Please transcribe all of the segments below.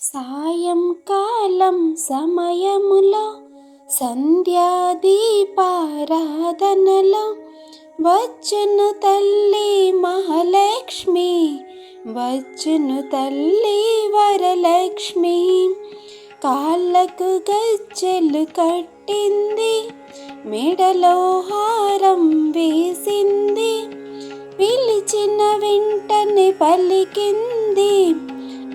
సాయంకాలం సమయములో సంధ్యాదీపారాధనలో వచ్చును తల్లి మహాలక్ష్మి వచ్చును తల్లి వరలక్ష్మి. కాళ్ళకు గజ్జెలు కట్టింది మెడలో హారం వేసింది పిలిచిన వెంటనే పలికింది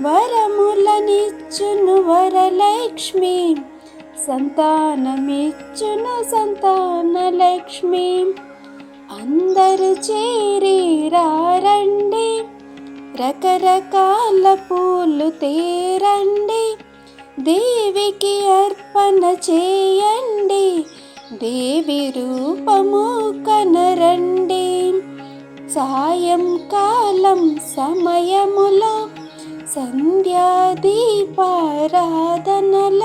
వరములనిచ్చును వరలక్ష్మి సంతానమిచ్చును సంతానలక్ష్మి. అందరు చేరి రండి రకరకాల పూలు తేరండి. దేవికి అర్పణ చేయండి దేవి రూపము కనరండి. సాయంకాలం సమయములో సంధ్యాదీపారాధనల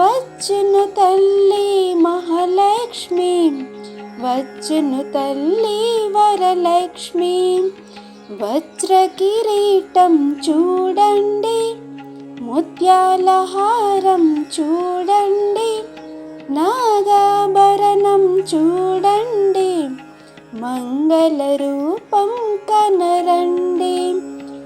వచ్చును తల్లి మహాలక్ష్మి వచ్చును తల్లి వరలక్ష్మి. వజ్ర కిరీటం చూడండి ముత్యాల హారం చూడండి నాగాభరణం చూడండి మంగళ రూపం కనరండి.